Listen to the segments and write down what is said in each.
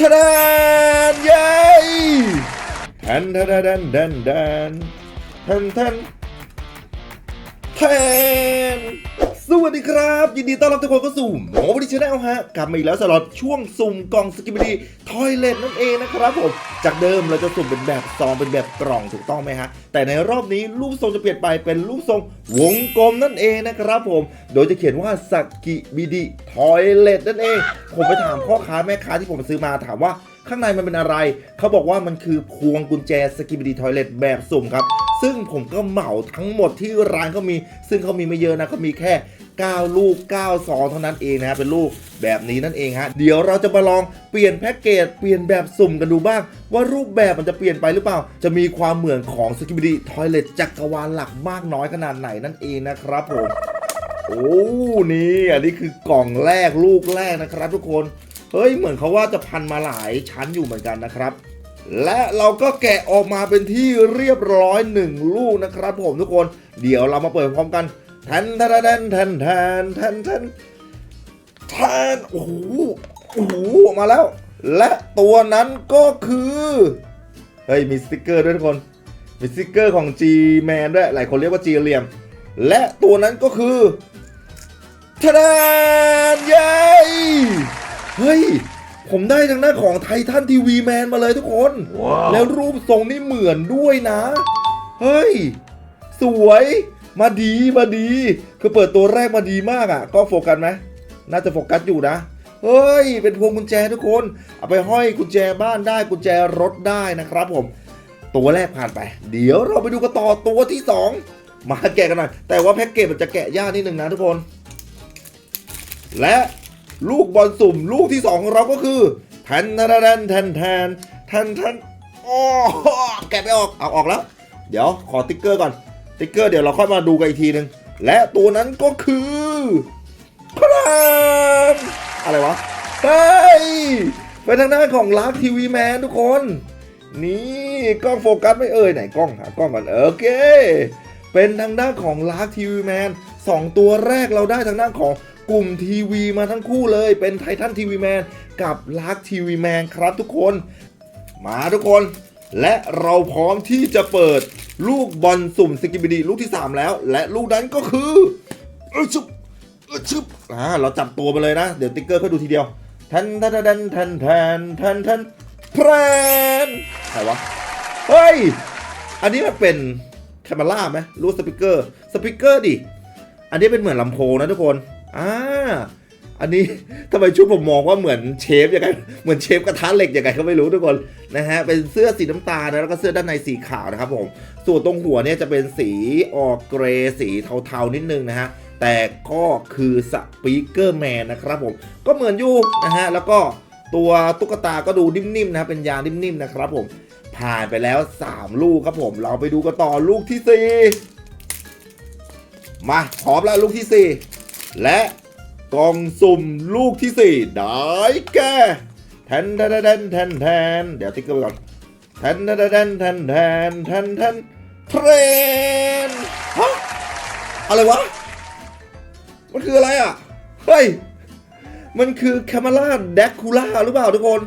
ทะดานเย้แทนทะดนแดนแดนแทนแทนแทน สวัสดีครับ ยินดีต้อนรับทุกคนเข้าสู่หมอวิชแนลฮะกลับมาอีกแล้วสำหรับช่วงสุ่มกล่องสกิบดีทอยเลทนั่นเองนะครับผม จากเดิมเราจะสุ่มเป็นแบบซองเป็นแบบกล่องถูกต้องไหมฮะ แต่ในรอบนี้รูปทรงจะเปลี่ยนไปเป็นรูปทรงวงกลมนั่นเองนะครับผม โดยจะเขียนว่าสกิบิดีทอยเลทนั่นเอง ผมไปถามพ่อค้าแม่ค้าที่ผมซื้อมาถามว่า ข้างในมันเป็นอะไร เขาบอกว่ามันคือพวงกุญแจสกิบดีทอยเลทแบบสุ่มครับ ซึ่งผมก็เหมาทั้งหมดที่ร้านเขามี ซึ่งเขามีไม่เยอะนะเขามีแค่ 9 ลูก 9 ซองเท่านั้นเองนะฮะเป็นลูกแบบนี้นั่นเองฮะ เดี๋ยวเราจะมาลองเปลี่ยนแพ็กเกจ เปลี่ยนแบบสุ่มกันดูบ้าง ว่ารูปแบบมันจะเปลี่ยนไปหรือเปล่า จะมีความเหมือนของสกิบดีทอยเลทจักรวาลหลักมากน้อยขนาดไหนนั่นเองนะครับผมโอ้ นี่ อันนี้คือกล่องแรกลูกแรกนะครับทุกคน เฮ้ยเหมือนเขาว่าจะพันมาหลายชั้นอยู่เหมือนกันนะครับ และเราก็แกะออกมาเป็นที่เรียบร้อยหนึ่งลูกนะครับ ผมทุกคนเดี๋ยวเรามาเปิดพร้อมกันแทนแทนแทนแทนแทนแทนแทนแทนโอ้โหโอ้โหออกมาแล้ว และตัวนั้นก็คือเฮ้ยมีสติกเกอร์ด้วยทุกคนมีสติกเกอร์ของ G-Man ด้วยหลายคนเรียกว่า G เหลี่ยม และตัวนั้นก็คือทะดานเย้ เฮ้ย ผมได้ทางด้านของไททันทีวีแมนมาเลยทุกคนแล้วรูปทรงนี่เหมือนด้วยนะ เฮ้ย สวยมาดีมาดี คือเปิดตัวแรกมาดีมากอะ่ะ ก็โฟกัสไหมน่าจะโฟกัสอยู่นะ เฮ้ย เป็นพวงกุญแจทุกคน เอาไปห้อยกุญแจบ้านได้กุญแจรถได้นะครับผม ตัวแรกผ่านไป เดี๋ยวเราไปดูกันต่อตัวที่ 2 มาแกะกันหน่อย แต่ว่าแพ็กเกจมันจะแกะยากนิดนึงนะทุกคน และ ลูกบอลสุ่มลูกที่2ของเราก็คือแทนแทนแทนแทนแทนแทนโอ้แกะไม่ออกเอาออกแล้ว เดี๋ยวขอติ๊กเกอร์ก่อนติ๊กเกอร์เดี๋ยวเราค่อยมาดูกันอีกทีหนึ่งและตัวนั้นก็คือพรามอะไรวะเฮ้ยเป็นทางด้านของลักทีวีแมนทุกคน นี่กล้องโฟกัสไม่เอ่ยไหนกล้องหากล้องก่อนโอเค เป็นทางด้านของลักทีวีแมนสองตัวแรกเราได้ทางด้านของ กลุ่มทีวีมาทั้งคู่เลย เป็นไททันทีวีแมนกับลักทีวีแมนครับทุกคน มาทุกคน และเราพร้อมที่จะเปิดลูกบอลสุ่มสกิบดีลูกที่ 3 แล้ว และลูกนั้นก็คือเออชุบเออชุบอ่าเราจับตัวไปเลยนะ เดี๋ยวติ๊กเกอร์ค่อยดูทีเดียวทันทันทันทันทันทันทันแพรนใครวะเฮ้ย อันนี้มันเป็นแคมเมล่าไหมรู้สปิเกอร์ สปิเกอร์ดิ อันนี้เป็นเหมือนลำโพงนะทุกคน อ่าอันนี้ทำไมชุดผมมองว่าเหมือนเชฟอยังไงเหมือนเชฟกระทะเหล็กอยังไงก็ไม่รู้ทุกคนนะฮะเป็นเสื้อสีน้ำตาลนะแล้วก็เสื้อด้านในสีขาวนะครับผมส่วนตรงหัวเนี่ยจะเป็นสีออกเกรย์สีเทาๆนิดนึงนะฮะแต่ก็คือสปีกเกอร์แมนนะครับผมก็เหมือนอยู่นะฮะแล้วก็ตัวตุ๊กตาก็ดูนิ่มๆนะเป็นยางนิ่มๆนะครับผมผ่านไปแล้ว 3 ลูกครับผมเราไปดูกันต่อลูกที่ 4 มาพร้อมแล้วลูกที่ 4 และกล่องสุ่มลูกที่ 4 ได้แก่แทนแทนแทนแทนแทนเดี๋ยวติ๊กเกอร์ไปก่อนแทนแทนแทนแทนแทนแทนแทนเทรนฮะอะไรวะ มันคืออะไรอะ เฮ้ย มันคือแคม e ราแดกคูล่าหรือเปล่าทุกคน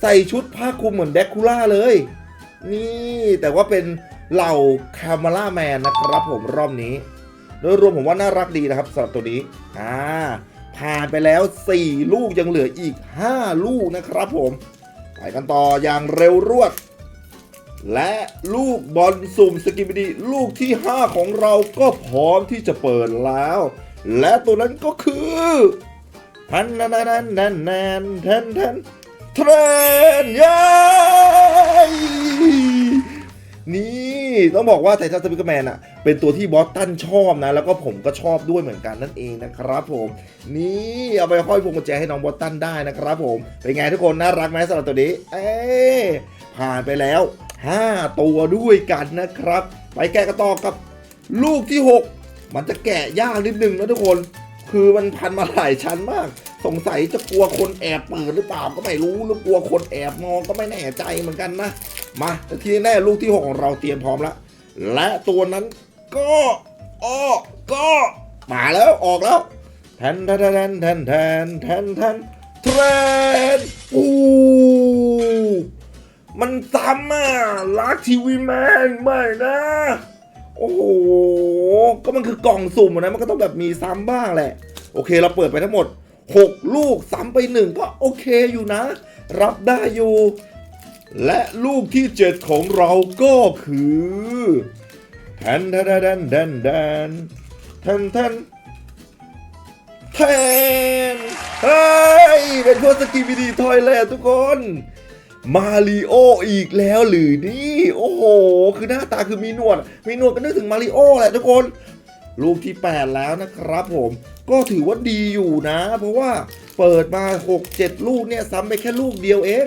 ใส่ชุดผ้าคลุมเหมือนแดกคูล่าเลย นี่แต่ว่าเป็นเหล่าแคม e ราแมนนะครับผมรอบนี้ โดยรวมผมว่าน่ารักดีนะครับสำหรับตัวนี้อ่าผ่านไปแล้ว 4 ลูกยังเหลืออีก 5 ลูกนะครับผม ไปกันต่ออย่างเร็วรวด และลูกบอลสุ่มสกิบดีลูกที่ 5 ของเราก็พร้อมที่จะเปิดแล้ว และตัวนั้นก็คือทันนันนันนันนันทันทันเทรนย้นี่ ต้องบอกว่าไททันสปิกแมนอะเป็นตัวที่บอสตันชอบนะ แล้วก็ผมก็ชอบด้วยเหมือนกันนั่นเองนะครับผม นี่เอาไปห้อยพวงกุญแจให้น้องบอสตันได้นะครับผม เป็นไงทุกคนน่ารักไหมสำหรับตัวนี้ เอ๊ผ่านไปแล้ว 5 ตัวด้วยกันนะครับ ไปแกะกันต่อกับลูกที่ 6 มันจะแกะยากนิดนึงนะทุกคน คือมันพันมาหลายชั้นมาก สงสัยจะกลัวคนแอบเปิดหรือเปล่าก็ไม่รู้หรือกลัวคนแอบมองก็ไม่แน่ใจเหมือนกันนะ มาแต่ที่แน่ลูกที่หกของเราเตรียมพร้อมแล้ว และตัวนั้นก็อ้อก็มาแล้วออกแล้วแทนแทนแทนแทนแทนแทนแทนเทนอู้มันซ้ำอะลักทีวีแมนไม่นะ โอ้โห ก็มันคือกล่องสุ่มนะ มันก็ต้องแบบมีซ้ำบ้างแหละ โอเคเราเปิดไปทั้งหมด 6 ลูกซ้ำไปหนึ่งก็โอเคอยู่นะ รับได้อยู่ และลูกที่ 7 ของเราก็คือแทนแทนแทนแทนแทนแทนแทนแทนเฮ้ยเป็นพวกสกีบิดีทอยเลยทุกคนมาริโออีกแล้วหรือนี่ โอ้โห คือหน้าตาคือมีหนวด มีหนวดก็นึกถึงมาริโอแหละทุกคน ลูกที่ 8 แล้วนะครับผม ก็ถือว่าดีอยู่นะ เพราะว่าเปิดมา 6 7 ลูกเนี่ยซ้ำไปแค่ลูกเดียวเอง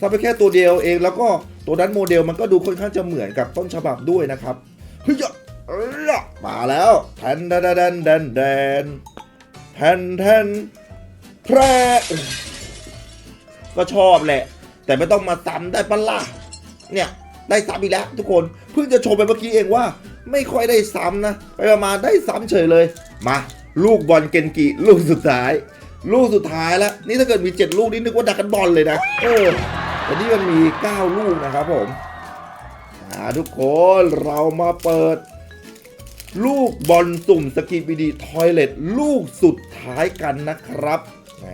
ซ้ำไปแค่ตัวเดียวเอง แล้วก็ตัวนั้นโมเดลมันก็ดูค่อนข้างจะเหมือนกับต้นฉบับด้วยนะครับเฮ้ยจ้ะมาแล้วแทนแทนแทนแทนแทนแทนแทนแพร่ก็ชอบแหละ แต่ไม่ต้องมาซ้ำได้ปะล่ะเนี่ยได้ซ้ำอีกแล้วทุกคนเพิ่งจะชมไปเมื่อกี้เองว่า ไม่ค่อยได้ซ้ำนะ ไปประมาๆได้ซ้ำเฉยเลยมา ลูกบอลเกนกิลูกสุดท้าย ลูกสุดท้ายแล้ว นี่ถ้าเกิดมี 7 ลูกนี่นึกว่าดักกันบอลเลยนะเออแต่นี่มันมี 9 ลูกนะครับผมอ่าทุกคนเรามาเปิด ลูกบอลสุ่มสกีบีดีทอยเลตลูกสุดท้ายกันนะครับแหม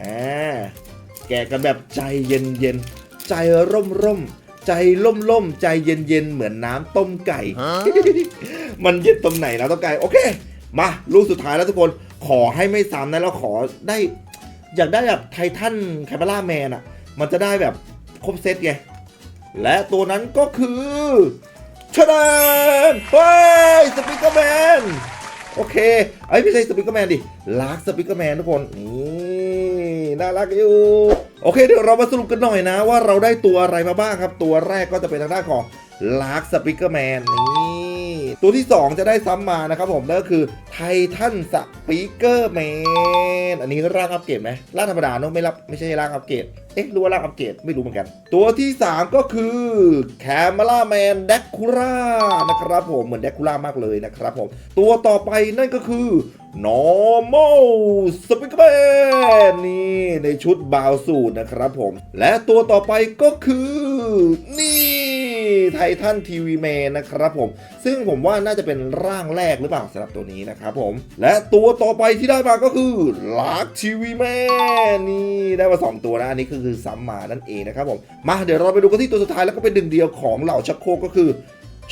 แกะกันแบบใจเย็นเย็นๆใจร่มร่มๆใจล่มล่มๆใจเย็นเย็นๆเหมือนน้ำต้มไก่ มันเย็นตรงไหนนะต้มไก่ โอเค มาลูกสุดท้ายแล้วทุกคนขอให้ไม่ซ้ำนะแล้วขอได้อยากได้แบบไททันแคปเปล่าแมนอะ มันจะได้แบบครบเซตไง และตัวนั้นก็คือชาดานเฮ้ยสปิเกอร์แมนโอเคไอ้ยไม่ใช่สปิเกอร์แมนดิลากสปิเกอร์แมนทุกคนนี่น่ารักอยู่ โอเคเดี๋ยวเรามาสรุปกันหน่อยนะ ว่าเราได้ตัวอะไรมาบ้างครับ ตัวแรกก็จะเป็นทางด้านของลากสปิเกอร์แมนนี่ ตัวที่ 2 จะได้ซ้ำมานะครับผมนั่นก็คือไททันสปิเกอร์แมนอันนี้ร่างอัปเกรดไหมร่างธรรมดาเนอะไม่รับไม่ใช่ร่างอัปเกรดเอ๊ะรู้ว่าร่างอัปเกรดไม่รู้เหมือนกัน ตัวที่ 3 ก็คือแคมล่าแมนแดกคูล่านะครับผมเหมือนแดกคูล่ามากเลยนะครับผม ตัวต่อไปนั่นก็คือ normal speakerman นี่ในชุดบาวสูตรนะครับผม และตัวต่อไปก็คือ นี่ไททันทีวีแมนนะครับผม ซึ่งผมว่าน่าจะเป็นร่างแรกหรือเปล่าสำหรับตัวนี้นะครับผม และตัวต่อไปที่ได้มาก็คือลักทีวีแมนนี่ได้มา 2 ตัวนะ อันนี้ก็คือซัมมานั่นเองนะครับผม มาเดี๋ยวเราไปดูกันที่ตัวสุดท้ายแล้วก็เป็นหนึ่งเดียวของเหล่าชักโครกก็คือ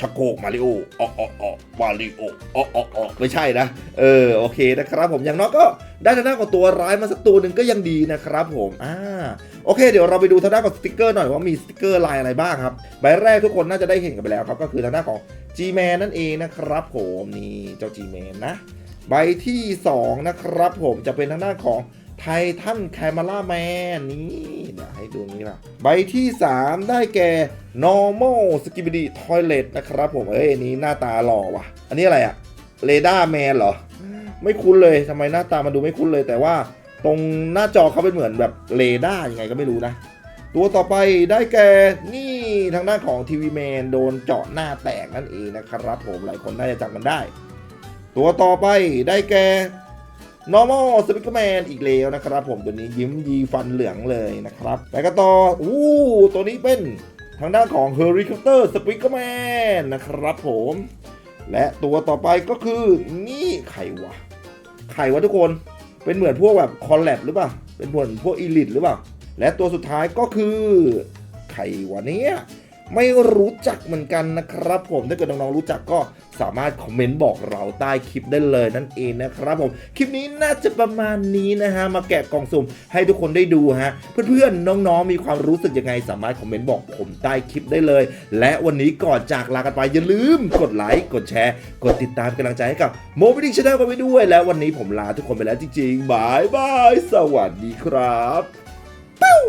ชักโครกมาริโอออออออมาริโอออออออไม่ใช่นะ เออ โอเคนะครับผม อย่างน้อยก็ได้ทางด้านของตัวร้ายมาสักตัวหนึ่งก็ยังดีนะครับผม อ่า โอเค เดี๋ยวเราไปดูทางด้านของสติกเกอร์หน่อยว่ามีสติกเกอร์ลายอะไรบ้างครับ ใบแรกทุกคนน่าจะได้เห็นกันไปแล้วครับ ก็คือทางด้านของ G-Man นั่นเองนะครับผม นี่เจ้า G-Man นะ ใบที่ 2 นะครับผม จะเป็นทางด้านของ ไททันแคม e ล่าแมนนี่เดี๋ยวให้ดูนี้ละใบที่ 3 ได้แก่ normal s k i b i d y toilet นะครับผม เอ้ยนี้หน้าตาหล่อว่ะ อันนี้อะไรอะเรดาร์แมนเหรอ ไม่คุ้นเลยทำไมหน้าตามันดูไม่คุ้นเลยแต่ว่าตรงหน้าจอเขาเป็นเหมือนแบบเรดาร์ยังไงก็ไม่รู้นะ ตัวต่อไปได้แก่นี่ทางด้านของทีวีแมนโดนเจาะหน้าแตกนั่นเองนะครับผมหลายคนน่าจะจำกันได้ ตัวต่อไปได้แก่ normal s p i k e r man อีกแล้วนะครับผมตัวนี้ยิ้มยีฟันเหลืองเลยนะครับแล้วก็ต่ออู้ตัวนี้เป็นทางด้านของ h e r i c o p t e r s p i k e r man นะครับผม และตัวต่อไปก็คือนี่ไขวะไขวะทุกคนเป็นเหมือนพวกแบบคอลแลบหรือเปล่า เป็นเหมือนพวกอีลิทหรือเปล่า และตัวสุดท้ายก็คือไขวะเนี้ย ไม่รู้จักเหมือนกันนะครับ ผมถ้าเกิดน้องๆรู้จักก็สามารถคอมเมนต์บอกเราใต้คลิปได้เลยนั่นเองนะครับผมคลิปนี้น่าจะประมาณนี้นะฮะมาแกะกล่องสุ่มให้ทุกคนได้ดูฮะเพื่อนๆน้องๆมีความรู้สึกยังไง สามารถคอมเมนต์บอกผมใต้คลิปได้เลย และวันนี้ก่อนจากลากันไปอย่าลืมกดไลค์กดแชร์ กดติดตามเป็นกำลังใจให้กับโมบิดิชแนลกันไปด้วย และวันนี้ผมลาทุกคนไปแล้วจริงๆบายบายสวัสดีครับปิ้ว